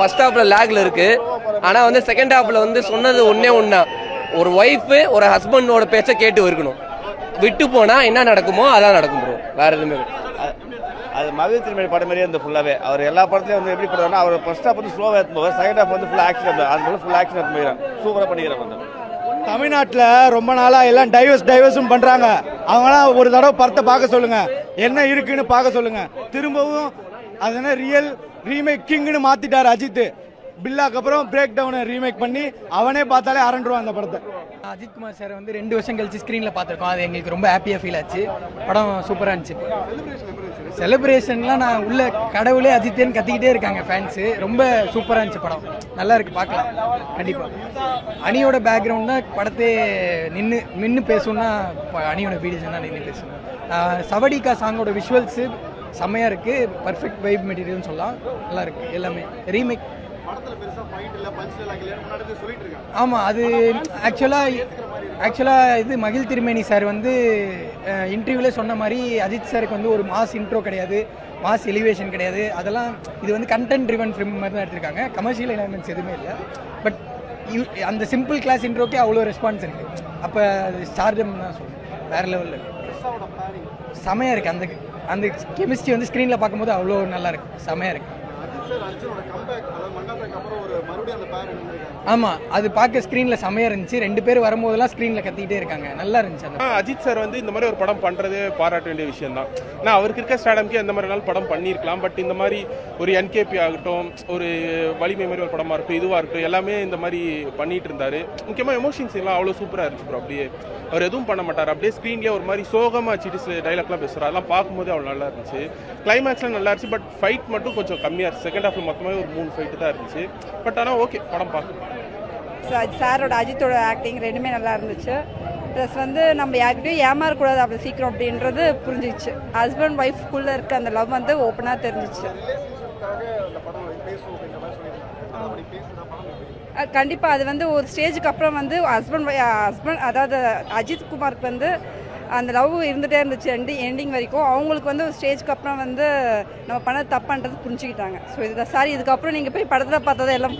First ஹாஃப்ல லேக்ல இருக்கு. ஆனா வந்து செகண்ட் ஹாஃப்ல வந்து சொன்னது ஒண்ணே ஒண்ணா. ஒரு ஒய்ஃப் ஒரு ஹஸ்பண்டோட பேச்ச கேட்டு இருக்கணும். விட்டு போனா என்ன நடக்குமோ அதான் நடக்கும் ப்ரோ வேற எதுவுமே இல்லை. அது- அது மகிழ் திருமணி படம் மாதிரியே இருந்த ஃபுல்லாகவே அவர் எல்லா படத்துலையும் வந்து எப்படி பண்ணுவாருன்னா அவர் ஃபர்ஸ்ட் ஹாஃப் வந்து ஸ்லோவாக போவார். செகண்ட் ஹாஃப் வந்து ஃபுல் ஆக்ஷன் அது ஃபுல் ஃபுல் ஆக்ஷன் எடுத்து போயிடும் சூப்பராக பண்ணிக்கிறேன் வந்து தமிழ்நாட்டில் ரொம்ப நாளாக எல்லாம் டைவர்ஸ் டைவர்ஸும் பண்ணுறாங்க அவங்களாம் ஒரு தடவை படத்தை பார்க்க சொல்லுங்க. என்ன இருக்குன்னு பார்க்க சொல்லுங்க. திரும்பவும் அதனால் ரியல் ரீமேக் கிங்னு மாத்திட்டார் அஜித். பில்லாக்கு அப்புறம் பிரேக் டவுனை ரீமேக் பண்ணி அவனே பார்த்தாலே அரண்டுருவான் அந்த படத்தை. அஜித் குமார் சார் வந்து ரெண்டு வருஷம் கழிச்சு ஸ்க்ரீனில் பார்த்துருக்கோம். அது எங்களுக்கு ரொம்ப ஹாப்பியாக ஃபீல் ஆச்சு. படம் சூப்பராக இருந்துச்சு. செலிப்ரேஷன்லாம் நான் உள்ள கடவுளே அஜித்தேன்னு கத்திக்கிட்டே இருக்காங்க ஃபேன்ஸு ரொம்ப சூப்பராக இருந்துச்சு படம். நல்லா இருக்கு பார்க்கலாம். கண்டிப்பாக அணியோட பேக்ரவுண்ட் தான் படத்தை நின்று நின்று பேசணும்னா அணியோட வீடியோஸ் தான் நின்று பேசணும் சவடிகா சாங்கோட விஷுவல்ஸு செம்மையாக இருக்குது பர்ஃபெக்ட் வைப் மெட்டீரியல்னு சொல்லலாம். நல்லா இருக்கு. எல்லாமே. ரீமேக் ஆமாம் அது ஆக்சுவலாக ஆக்சுவலாக இது மகிழ் திருமேனி சார் வந்து இன்டர்வியூவில் சொன்ன மாதிரி அஜித் சாருக்கு வந்து ஒரு மாஸ் இன்ட்ரோ கிடையாது. மாஸ் எலிவேஷன் கிடையாது. அதெல்லாம் இது வந்து கண்டென்ட் ட்ரிவன் ஃபிலிம் மாதிரி தான் எடுத்திருக்காங்க. கமர்ஷியல் எலமெண்ட்ஸ் எதுவுமே இல்லை. பட் அந்த சிம்பிள் கிளாஸ் இன்ட்ரோக்கே அவ்வளோ ரெஸ்பான்ஸ் இருக்குது அப்போ அது ஸ்டார்டம் தான் சொல்லுவேன் வேறு லெவலில் இருக்கு. செமையாக இருக்குது அந்த அந்த கெமிஸ்ட்ரி வந்து ஸ்க்ரீனில் பார்க்கும்போது அவ்வளோ நல்லா இருக்கு. செமையாக இருக்குது ஆமாம் அது பார்க்க ஸ்க்ரீனில் செமையாக இருந்துச்சு. ரெண்டு பேர் வரும்போதெல்லாம் ஸ்க்ரீனில் கத்திக்கிட்டே இருக்காங்க. நல்லா இருந்துச்சு அந்த அஜித் சார் வந்து இந்த மாதிரி ஒரு படம் பண்றது பாராட்ட வேண்டிய விஷயம் தான் நான் அவருக்கு இருக்க ஸ்டாடம்க்கு எந்த மாதிரி நாள் படம் பண்ணியிருக்கலாம். பட் இந்த மாதிரி ஒரு என்கேபி ஆகட்டும் ஒரு வலிமை மாதிரி ஒரு படமா இருக்கட்டும் இதுவா இருக்கட்டும் எல்லாமே இந்த மாதிரி பண்ணிட்டு இருந்தாரு. முக்கியமா எமோஷன்ஸ் எல்லாம் அவ்வளோ சூப்பரா இருந்துச்சு bro. அப்படியே அவர் எதுவும் பண்ண மாட்டார். அப்படியே ஸ்க்ரீன்லேயே ஒரு மாதிரி சோகமா வச்சுட்டு டைலாக்லாம் பேசுறாரு. அதெல்லாம் பார்க்கும்போது அவ்வளோ நல்லா இருந்துச்சு. கிளைமேக்ஸ்லாம் நல்லா இருந்துச்சு. பட் ஃபைட் மட்டும் கொஞ்சம் கம்மியாக இருந்துச்சு. செகண்ட் ஹாஃப்ல மொத்தமாக ஒரு மூணு ஃபைட்டு தான் இருந்துச்சு. பட் ஆனால் ஓகே படம் பார்க்க சாரோட அஜித்தோட ஆக்டிங் ரெண்டுமே நல்லா இருந்துச்சு. ப்ளஸ் வந்து நம்ம யார்கிட்டயும் ஏமாறக்கூடாது அவ்வளோ சீக்கிரம் அப்படின்றது புரிஞ்சிச்சு. ஹஸ்பண்ட் ஒய்ஃப்குள்ளே இருக்க அந்த லவ் வந்து ஓப்பனாக தெரிஞ்சிச்சு. கண்டிப்பாக அது வந்து ஒரு ஸ்டேஜுக்கு அப்புறம் வந்து ஹஸ்பண்ட் ஹஸ்பண்ட் அதாவது அஜித் குமாருக்கு வந்து அந்த லவ் இருந்துகிட்டே இருந்துச்சு எண்டி எண்டிங் வரைக்கும். அவங்களுக்கு வந்து ஒரு ஸ்டேஜ்க்கு அப்புறம் வந்து நம்ம பண்ண தப்புன்றது புரிஞ்சுக்கிட்டாங்க. ஸோ இதுதான். சாரி இதுக்கப்புறம் நீங்கள் போய் படத்தில் பார்த்ததை எல்லாம்